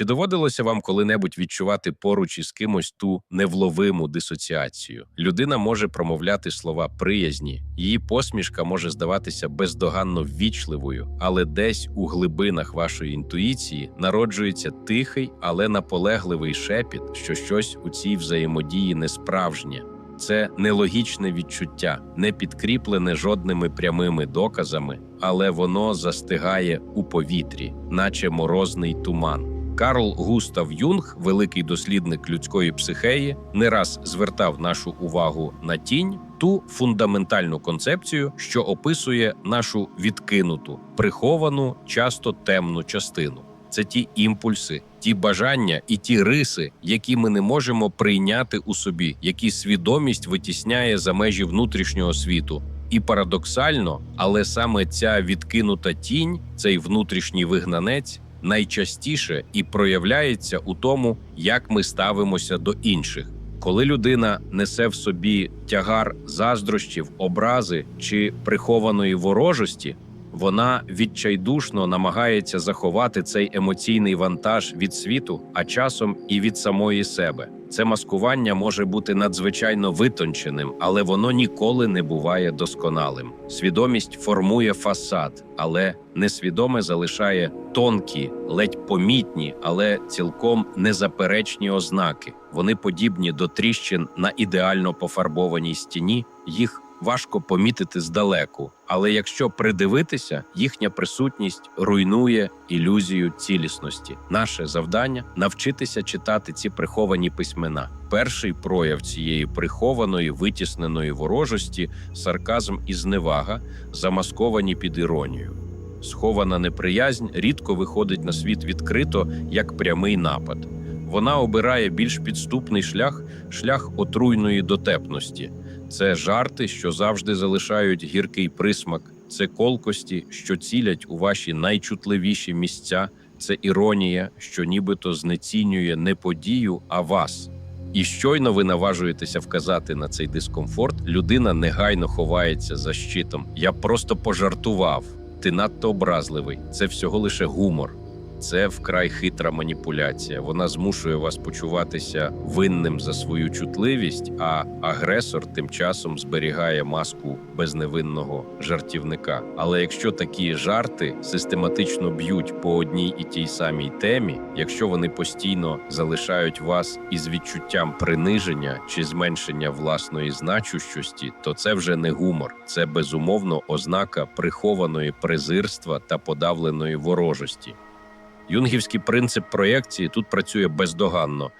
Чи доводилося вам коли-небудь відчувати поруч із кимось ту невловиму дисоціацію? Людина може промовляти слова приязні, її посмішка може здаватися бездоганно ввічливою, але десь у глибинах вашої інтуїції народжується тихий, але наполегливий шепіт, що щось у цій взаємодії несправжнє. Це нелогічне відчуття, не підкріплене жодними прямими доказами, але воно застигає у повітрі, наче морозний туман. Карл Густав Юнг, великий дослідник людської психеї, не раз звертав нашу увагу на тінь, ту фундаментальну концепцію, що описує нашу відкинуту, приховану, часто темну частину. Це ті імпульси, ті бажання і ті риси, які ми не можемо прийняти у собі, які свідомість витісняє за межі внутрішнього світу. І парадоксально, але саме ця відкинута тінь, цей внутрішній вигнанець, найчастіше і проявляється у тому, як ми ставимося до інших. Коли людина несе в собі тягар заздрощів, образи чи прихованої ворожості, вона відчайдушно намагається заховати цей емоційний вантаж від світу, а часом і від самої себе. Це маскування може бути надзвичайно витонченим, але воно ніколи не буває досконалим. Свідомість формує фасад, але несвідоме залишає тонкі, ледь помітні, але цілком незаперечні ознаки. Вони подібні до тріщин на ідеально пофарбованій стіні. Їх важко помітити здалеку, але якщо придивитися, їхня присутність руйнує ілюзію цілісності. Наше завдання навчитися читати ці приховані письмена. Перший прояв цієї прихованої витісненої ворожості сарказм і зневага, замасковані під іронію. Схована неприязнь рідко виходить на світ відкрито як прямий напад. Вона обирає більш підступний шлях шлях отруйної дотепності. Це жарти, що завжди залишають гіркий присмак, це колкості, що цілять у ваші найчутливіші місця, це іронія, що нібито знецінює не подію, а вас. І щойно ви наважуєтеся вказати на цей дискомфорт, людина негайно ховається за щитом. Я просто пожартував. Ти надто образливий. Це всього лише гумор. Це вкрай хитра маніпуляція. Вона змушує вас почуватися винним за свою чутливість, а агресор тим часом зберігає маску безневинного жартівника. Але якщо такі жарти систематично б'ють по одній і тій самій темі, якщо вони постійно залишають вас із відчуттям приниження чи зменшення власної значущості, то це вже не гумор, це безумовно ознака прихованої презирства та подавленої ворожості. Юнгівський принцип проєкції тут працює бездоганно.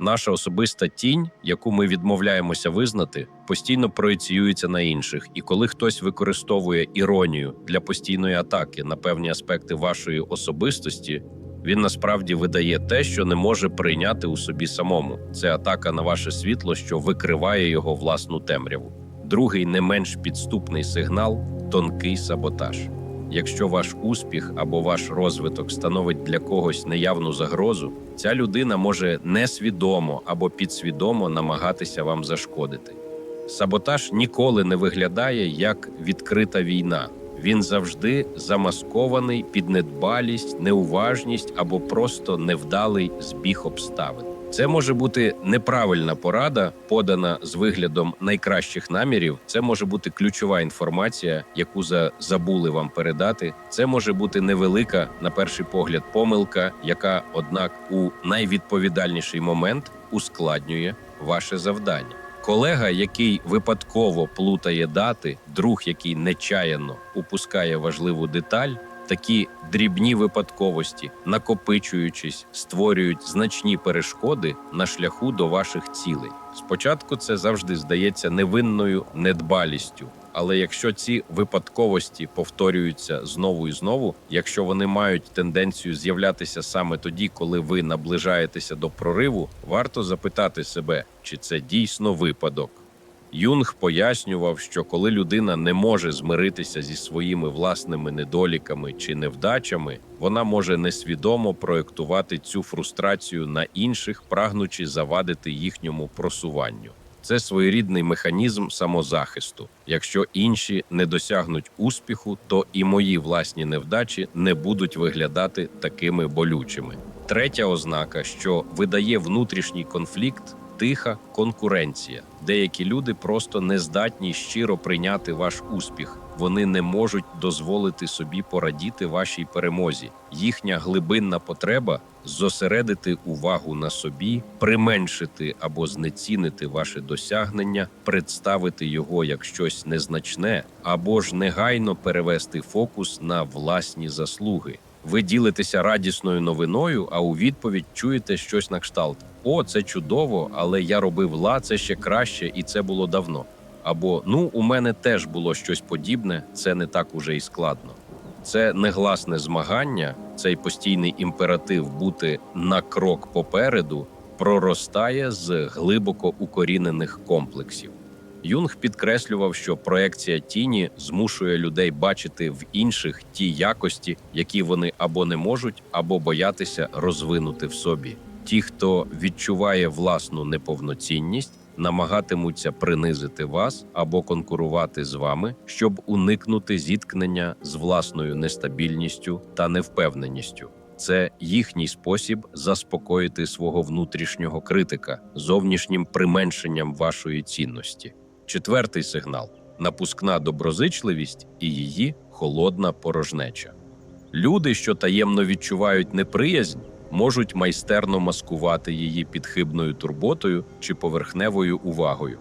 Наша особиста тінь, яку ми відмовляємося визнати, постійно проєціюється на інших. І коли хтось використовує іронію для постійної атаки на певні аспекти вашої особистості, він насправді видає те, що не може прийняти у собі самому. Це атака на ваше світло, що викриває його власну темряву. Другий не менш підступний сигнал тонкий саботаж. Якщо ваш успіх або ваш розвиток становить для когось неявну загрозу, ця людина може несвідомо або підсвідомо намагатися вам зашкодити. Саботаж ніколи не виглядає як відкрита війна. Він завжди замаскований під недбалість, неуважність або просто невдалий збіг обставин. Це може бути неправильна порада, подана з виглядом найкращих намірів. Це може бути ключова інформація, яку за забули вам передати. Це може бути невелика, на перший погляд, помилка, яка, однак, у найвідповідальніший момент ускладнює ваше завдання. Колега, який випадково плутає дати, друг, який нечаянно упускає важливу деталь. Такі дрібні випадковості, накопичуючись, створюють значні перешкоди на шляху до ваших цілей. Спочатку це завжди здається невинною недбалістю. Але якщо ці випадковості повторюються знову і знову, якщо вони мають тенденцію з'являтися саме тоді, коли ви наближаєтеся до прориву, варто запитати себе, чи це дійсно випадок. Юнг пояснював, що коли людина не може змиритися зі своїми власними недоліками чи невдачами, вона може несвідомо проєктувати цю фрустрацію на інших, прагнучи завадити їхньому просуванню. Це своєрідний механізм самозахисту. Якщо інші не досягнуть успіху, то і мої власні невдачі не будуть виглядати такими болючими. Третя ознака, що видає внутрішній конфлікт, тиха конкуренція. Деякі люди просто не здатні щиро прийняти ваш успіх. Вони не можуть дозволити собі порадіти вашій перемозі. Їхня глибинна потреба зосередити увагу на собі, применшити або знецінити ваше досягнення, представити його як щось незначне, або ж негайно перевести фокус на власні заслуги. Ви ділитеся радісною новиною, а у відповідь чуєте щось на кшталт: О, це чудово, але я робив ла, це ще краще, і це було давно. Або ну, у мене теж було щось подібне, це не так уже і складно. Це негласне змагання, цей постійний імператив бути на крок попереду проростає з глибоко укорінених комплексів. Юнг підкреслював, що проекція тіні змушує людей бачити в інших ті якості, які вони або не можуть, або боятися розвинути в собі. Ті, хто відчуває власну неповноцінність, намагатимуться принизити вас або конкурувати з вами, щоб уникнути зіткнення з власною нестабільністю та невпевненістю. Це їхній спосіб заспокоїти свого внутрішнього критика зовнішнім применшенням вашої цінності. Четвертий сигнал напускна доброзичливість і її холодна порожнеча. Люди, що таємно відчувають неприязнь, можуть майстерно маскувати її підхибною турботою чи поверхневою увагою.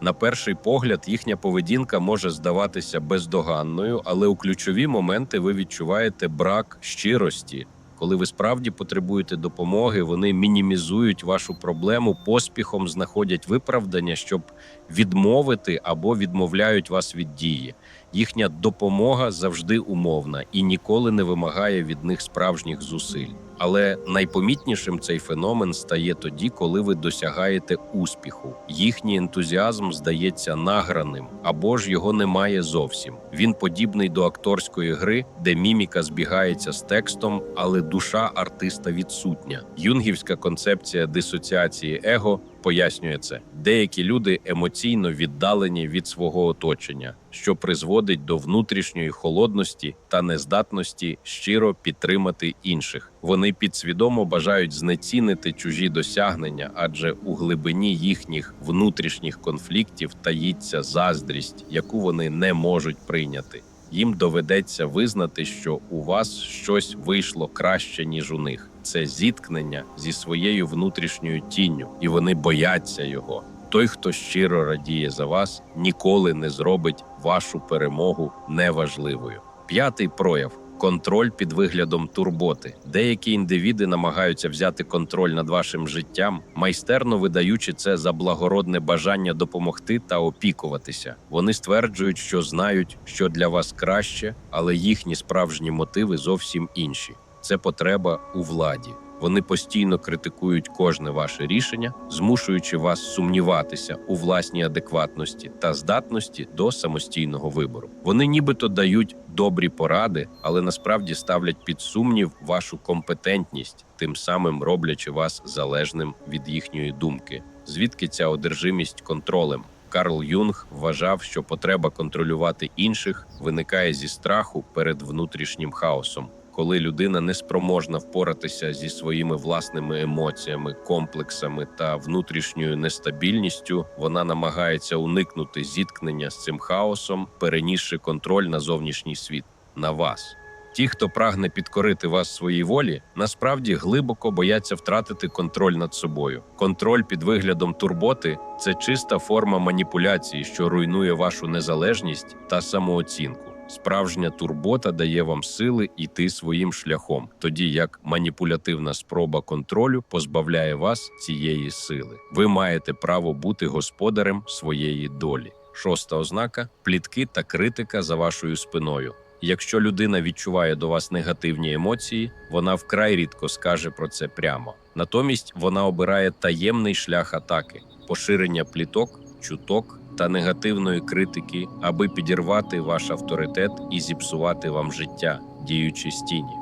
На перший погляд, їхня поведінка може здаватися бездоганною, але у ключові моменти ви відчуваєте брак щирості. Коли ви справді потребуєте допомоги, вони мінімізують вашу проблему, поспіхом знаходять виправдання, щоб відмовити або відмовляють вас від дії. Їхня допомога завжди умовна і ніколи не вимагає від них справжніх зусиль. Але найпомітнішим цей феномен стає тоді, коли ви досягаєте успіху. Їхній ентузіазм здається награним або ж його немає зовсім. Він подібний до акторської гри, де міміка збігається з текстом, але душа артиста відсутня. Юнгівська концепція дисоціації его пояснює це. Деякі люди емоційно віддалені від свого оточення, що призводить до внутрішньої холодності та нездатності щиро підтримати інших. Вони підсвідомо бажають знецінити чужі досягнення, адже у глибині їхніх внутрішніх конфліктів таїться заздрість, яку вони не можуть прийняти. Їм доведеться визнати, що у вас щось вийшло краще ніж у них. Це зіткнення зі своєю внутрішньою тінню, і вони бояться його. Той, хто щиро радіє за вас, ніколи не зробить вашу перемогу неважливою. П'ятий прояв. Контроль під виглядом турботи. Деякі індивіди намагаються взяти контроль над вашим життям, майстерно видаючи це за благородне бажання допомогти та опікуватися. Вони стверджують, що знають, що для вас краще, але їхні справжні мотиви зовсім інші. Це потреба у владі. Вони постійно критикують кожне ваше рішення, змушуючи вас сумніватися у власній адекватності та здатності до самостійного вибору. Вони нібито дають добрі поради, але насправді ставлять під сумнів вашу компетентність, тим самим роблячи вас залежним від їхньої думки. Звідки ця одержимість контролем? Карл Юнг вважав, що потреба контролювати інших виникає зі страху перед внутрішнім хаосом коли людина не спроможна впоратися зі своїми власними емоціями, комплексами та внутрішньою нестабільністю, вона намагається уникнути зіткнення з цим хаосом, перенісши контроль на зовнішній світ на вас. Ті, хто прагне підкорити вас своїй волі, насправді глибоко бояться втратити контроль над собою. Контроль під виглядом турботи це чиста форма маніпуляції, що руйнує вашу незалежність та самооцінку. Справжня турбота дає вам сили йти своїм шляхом, тоді як маніпулятивна спроба контролю позбавляє вас цієї сили. Ви маєте право бути господарем своєї долі. Шоста ознака плітки та критика за вашою спиною. Якщо людина відчуває до вас негативні емоції, вона вкрай рідко скаже про це прямо. Натомість вона обирає таємний шлях атаки, поширення пліток, чуток та негативної критики, аби підірвати ваш авторитет і зіпсувати вам життя, діючи з тіні.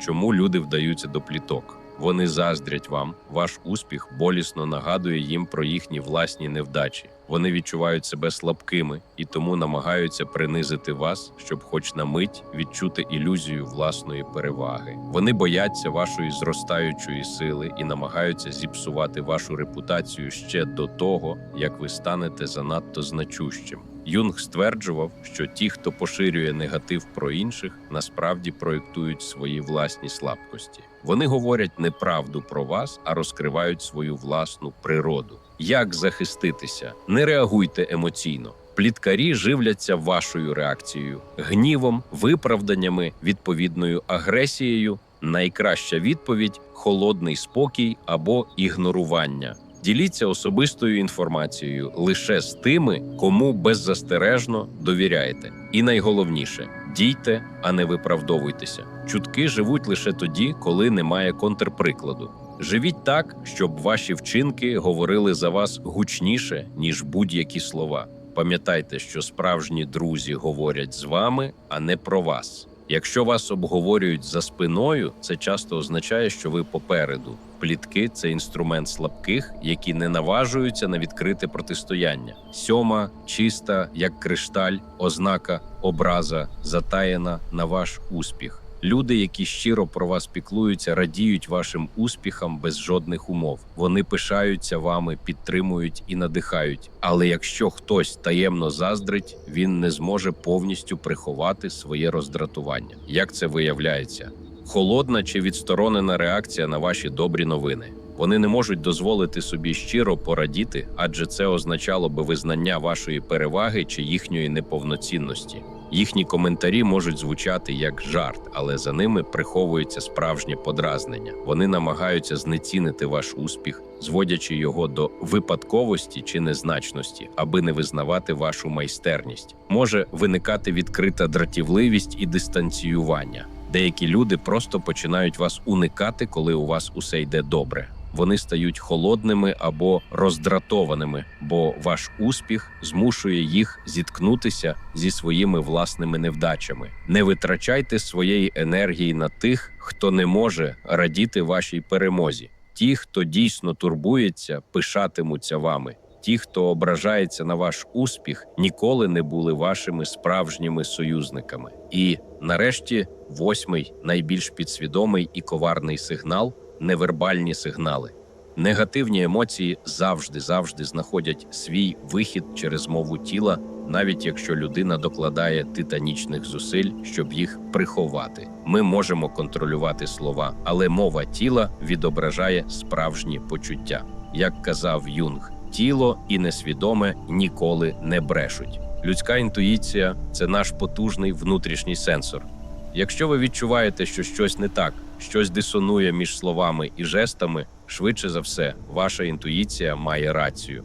Чому люди вдаються до пліток? Вони заздрять вам. Ваш успіх болісно нагадує їм про їхні власні невдачі. Вони відчувають себе слабкими і тому намагаються принизити вас, щоб, хоч на мить, відчути ілюзію власної переваги. Вони бояться вашої зростаючої сили і намагаються зіпсувати вашу репутацію ще до того, як ви станете занадто значущим. Юнг стверджував, що ті, хто поширює негатив про інших, насправді проєктують свої власні слабкості. Вони говорять неправду про вас, а розкривають свою власну природу. Як захиститися? Не реагуйте емоційно. Пліткарі живляться вашою реакцією, гнівом, виправданнями, відповідною агресією. Найкраща відповідь холодний спокій або ігнорування. Діліться особистою інформацією лише з тими, кому беззастережно довіряєте. І найголовніше дійте, а не виправдовуйтеся. Чутки живуть лише тоді, коли немає контрприкладу. Живіть так, щоб ваші вчинки говорили за вас гучніше, ніж будь-які слова. Пам'ятайте, що справжні друзі говорять з вами, а не про вас. Якщо вас обговорюють за спиною, це часто означає, що ви попереду. Плітки це інструмент слабких, які не наважуються на відкрите протистояння. Сьома, чиста, як кришталь, ознака, образа, затаєна на ваш успіх. Люди, які щиро про вас піклуються, радіють вашим успіхам без жодних умов. Вони пишаються вами, підтримують і надихають. Але якщо хтось таємно заздрить, він не зможе повністю приховати своє роздратування. Як це виявляється? Холодна чи відсторонена реакція на ваші добрі новини. Вони не можуть дозволити собі щиро порадіти, адже це означало би визнання вашої переваги чи їхньої неповноцінності. Їхні коментарі можуть звучати як жарт, але за ними приховується справжнє подразнення. Вони намагаються знецінити ваш успіх, зводячи його до випадковості чи незначності, аби не визнавати вашу майстерність. Може виникати відкрита дратівливість і дистанціювання. Деякі люди просто починають вас уникати, коли у вас усе йде добре. Вони стають холодними або роздратованими, бо ваш успіх змушує їх зіткнутися зі своїми власними невдачами. Не витрачайте своєї енергії на тих, хто не може радіти вашій перемозі. Ті, хто дійсно турбується, пишатимуться вами. Ті, хто ображається на ваш успіх, ніколи не були вашими справжніми союзниками. І нарешті, восьмий найбільш підсвідомий і коварний сигнал невербальні сигнали. Негативні емоції завжди завжди знаходять свій вихід через мову тіла, навіть якщо людина докладає титанічних зусиль, щоб їх приховати. Ми можемо контролювати слова, але мова тіла відображає справжні почуття. Як казав Юнг, тіло і несвідоме ніколи не брешуть. Людська інтуїція це наш потужний внутрішній сенсор. Якщо ви відчуваєте, що щось не так, щось дисонує між словами і жестами, швидше за все, ваша інтуїція має рацію.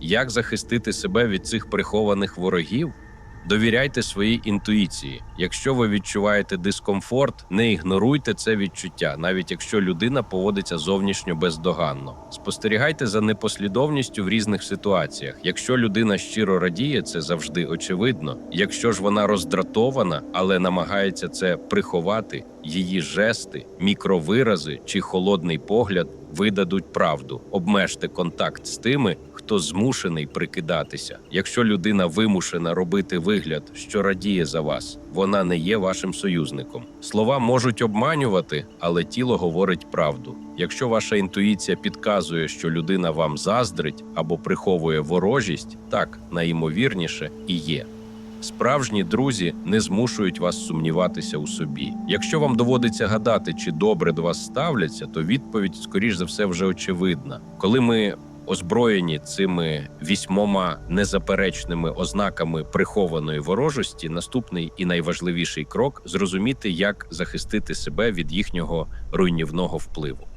Як захистити себе від цих прихованих ворогів? Довіряйте своїй інтуїції. Якщо ви відчуваєте дискомфорт, не ігноруйте це відчуття, навіть якщо людина поводиться зовнішньо бездоганно. Спостерігайте за непослідовністю в різних ситуаціях. Якщо людина щиро радіє, це завжди очевидно. Якщо ж вона роздратована, але намагається це приховати, її жести, мікровирази чи холодний погляд видадуть правду. Обмежте контакт з тими, хто змушений прикидатися. Якщо людина вимушена робити вигляд, що радіє за вас, вона не є вашим союзником. Слова можуть обманювати, але тіло говорить правду. Якщо ваша інтуїція підказує, що людина вам заздрить або приховує ворожість, так найімовірніше і є. Справжні друзі не змушують вас сумніватися у собі. Якщо вам доводиться гадати, чи добре до вас ставляться, то відповідь, скоріш за все, вже очевидна. Коли ми озброєні цими вісьмома незаперечними ознаками прихованої ворожості, наступний і найважливіший крок зрозуміти, як захистити себе від їхнього руйнівного впливу.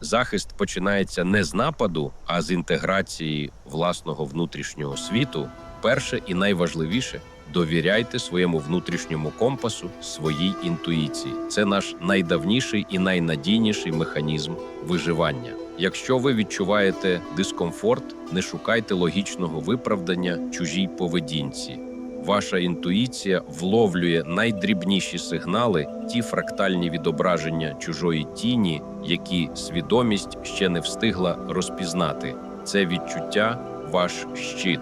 Захист починається не з нападу, а з інтеграції власного внутрішнього світу. Перше і найважливіше довіряйте своєму внутрішньому компасу, своїй інтуїції. Це наш найдавніший і найнадійніший механізм виживання. Якщо ви відчуваєте дискомфорт, не шукайте логічного виправдання чужій поведінці. Ваша інтуїція вловлює найдрібніші сигнали, ті фрактальні відображення чужої тіні, які свідомість ще не встигла розпізнати. Це відчуття ваш щит.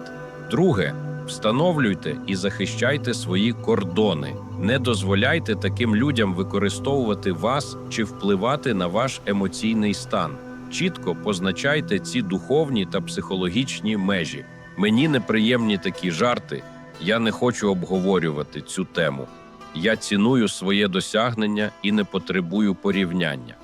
Друге, встановлюйте і захищайте свої кордони. Не дозволяйте таким людям використовувати вас чи впливати на ваш емоційний стан. Чітко позначайте ці духовні та психологічні межі. Мені неприємні такі жарти. Я не хочу обговорювати цю тему. Я ціную своє досягнення і не потребую порівняння.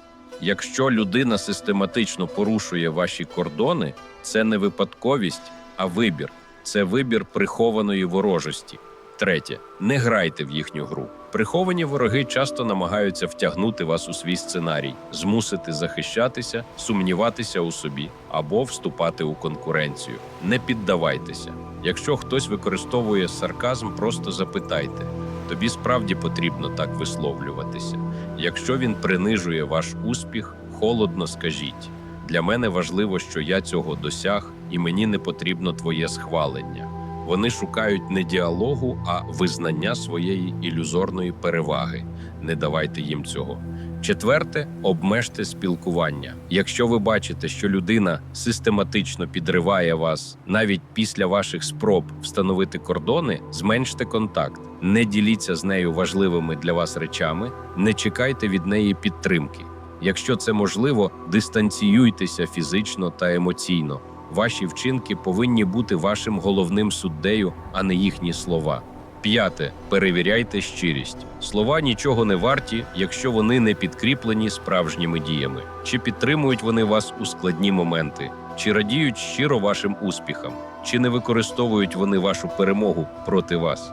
Якщо людина систематично порушує ваші кордони, це не випадковість, а вибір. Це вибір прихованої ворожості. Третє, не грайте в їхню гру. Приховані вороги часто намагаються втягнути вас у свій сценарій, змусити захищатися, сумніватися у собі або вступати у конкуренцію. Не піддавайтеся. Якщо хтось використовує сарказм, просто запитайте. Тобі справді потрібно так висловлюватися. Якщо він принижує ваш успіх, холодно скажіть. Для мене важливо, що я цього досяг, і мені не потрібно твоє схвалення. Вони шукають не діалогу, а визнання своєї ілюзорної переваги. Не давайте їм цього. Четверте, обмежте спілкування. Якщо ви бачите, що людина систематично підриває вас навіть після ваших спроб встановити кордони, зменште контакт, не діліться з нею важливими для вас речами, не чекайте від неї підтримки. Якщо це можливо, дистанціюйтеся фізично та емоційно. Ваші вчинки повинні бути вашим головним суддею, а не їхні слова. П'яте. Перевіряйте щирість. Слова нічого не варті, якщо вони не підкріплені справжніми діями. Чи підтримують вони вас у складні моменти, чи радіють щиро вашим успіхам, чи не використовують вони вашу перемогу проти вас.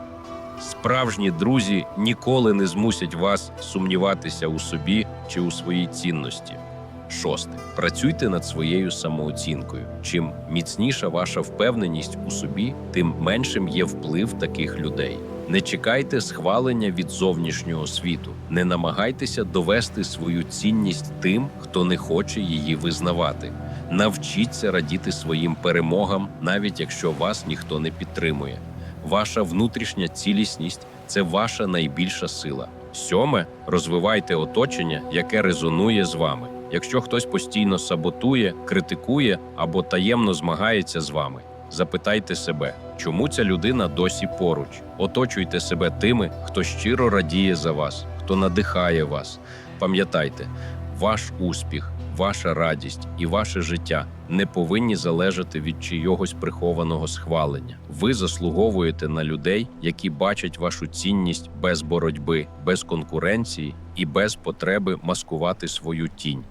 Справжні друзі ніколи не змусять вас сумніватися у собі чи у своїй цінності. Шосте. Працюйте над своєю самооцінкою. Чим міцніша ваша впевненість у собі, тим меншим є вплив таких людей. Не чекайте схвалення від зовнішнього світу, не намагайтеся довести свою цінність тим, хто не хоче її визнавати. Навчіться радіти своїм перемогам, навіть якщо вас ніхто не підтримує. Ваша внутрішня цілісність це ваша найбільша сила. Сьоме, розвивайте оточення, яке резонує з вами. Якщо хтось постійно саботує, критикує або таємно змагається з вами, запитайте себе, чому ця людина досі поруч. Оточуйте себе тими, хто щиро радіє за вас, хто надихає вас. Пам'ятайте, ваш успіх, ваша радість і ваше життя не повинні залежати від чийогось прихованого схвалення. Ви заслуговуєте на людей, які бачать вашу цінність без боротьби, без конкуренції і без потреби маскувати свою тінь.